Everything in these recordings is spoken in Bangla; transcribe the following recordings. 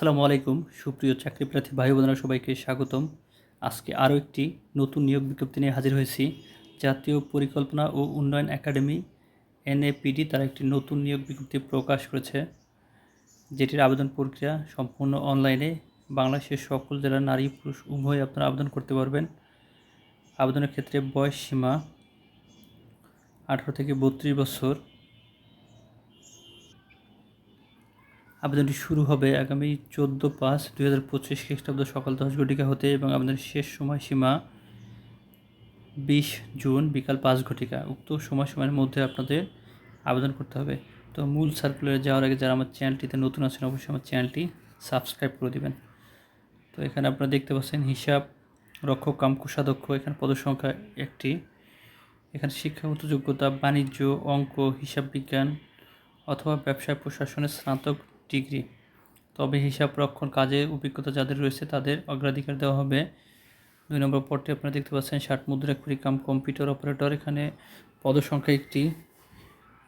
আসসালামু আলাইকুম। সুপ্রিয় চাকরি প্রার্থী ভাই বোনেরা সবাইকে স্বাগতম। আজকে আরও একটি নতুন নিয়োগ বিজ্ঞপ্তি নিয়ে হাজির হয়েছি। জাতীয় পরিকল্পনা ও উন্নয়ন একাডেমি, এনএপিডি, তারা একটি নতুন নিয়োগ বিজ্ঞপ্তি প্রকাশ করেছে। যেটির আবেদন প্রক্রিয়া সম্পূর্ণ অনলাইনে। বাংলাদেশের সকল জেলার নারী পুরুষ উভয় আপনারা আবেদন করতে পারবেন। আবেদনের ক্ষেত্রে বয়স সীমা আঠারো থেকে বত্রিশ বছর। আবেদনটি শুরু হবে আগামী চোদ্দ পাঁচ দুই হাজার পঁচিশ খ্রিস্টাব্দ সকাল দশ ঘটিকা হতে এবং আবেদনের শেষ সময়সীমা বিশ জুন বিকাল পাঁচ ঘটিকা। উক্ত সময়সীমার মধ্যে আপনাদের আবেদন করতে হবে। তো মূল সার্কুলারে যাওয়ার আগে যারা আমার চ্যানেলটিতে নতুন আছেন, অবশ্যই আমার চ্যানেলটি সাবস্ক্রাইব করে দেবেন। তো এখানে আপনারা দেখতে পাচ্ছেন হিসাব, রক্ষক, কাম, কোষাধ্যক্ষ, এখানে পদসংখ্যা একটি। এখানে শিক্ষাগত যোগ্যতা, বাণিজ্য, অঙ্ক, হিসাব বিজ্ঞান অথবা ব্যবসায় প্রশাসনের স্নাতক ডিগ্রি। তবে হিসাব রক্ষণ কাজে অভিজ্ঞতা যাদের রয়েছে তাদের অগ্রাধিকার দেওয়া হবে। দুই নম্বর পদটি আপনারা দেখতে পাচ্ছেন, ষাট মুদ্রা কাম কম্পিউটার অপারেটর। এখানে পদসংখ্যা একটি।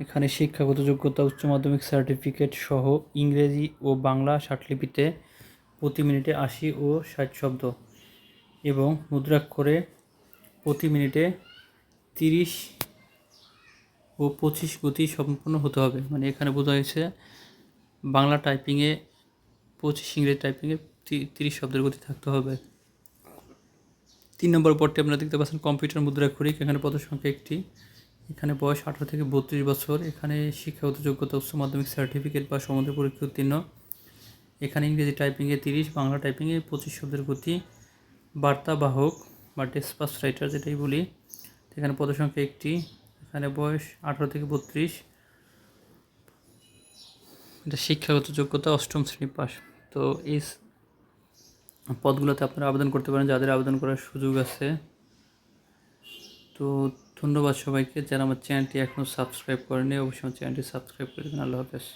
এখানে শিক্ষাগত যোগ্যতা, উচ্চ মাধ্যমিক সার্টিফিকেট সহ ইংরেজি ও বাংলা ষাটলিপিতে প্রতি মিনিটে আশি ও ষাট শব্দ এবং মুদ্রাক্ষরে প্রতি মিনিটে তিরিশ ও পঁচিশ গতি সম্পূর্ণ হতে হবে। মানে এখানে বোঝা হয়েছে বাংলা টাইপিংয়ে পঁচিশ ইংরেজি টাইপিংয়ে তিরিশ শব্দের গতি থাকতে হবে। তিন নম্বর পরটি আপনারা দেখতে পাচ্ছেন কম্পিউটার মুদ্রা খড়িক এখানে পদ সংখ্যা একটি। এখানে বয়স আঠারো থেকে বত্রিশ বছর। এখানে শিক্ষাগত যোগ্যতা, উচ্চ মাধ্যমিক সার্টিফিকেট বা সমুদ্র পরীক্ষা উত্তীর্ণ। এখানে ইংরেজি টাইপিংয়ে তিরিশ, বাংলা টাইপিংয়ে পঁচিশ শব্দের গতি। বার্তাবাহক বা ডেসপাস রাইটার যেটাই বলি, এখানে পদসংখ্যা একটি। এখানে বয়স আঠারো থেকে বত্রিশ। এটা শিক্ষাগত যোগ্যতা অষ্টম শ্রেণি পাস তো এই পদগুলোতে আপনারা আবেদন করতে পারেন, যাদের আবেদন করার সুযোগ আছে। তো ধন্যবাদ সবাইকে। যারা আমার চ্যানেলটি এখনও সাবস্ক্রাইব করেনি অবশ্যই আমার চ্যানেলটি সাবস্ক্রাইব করে দেবেন। আল্লাহ হাফেজ।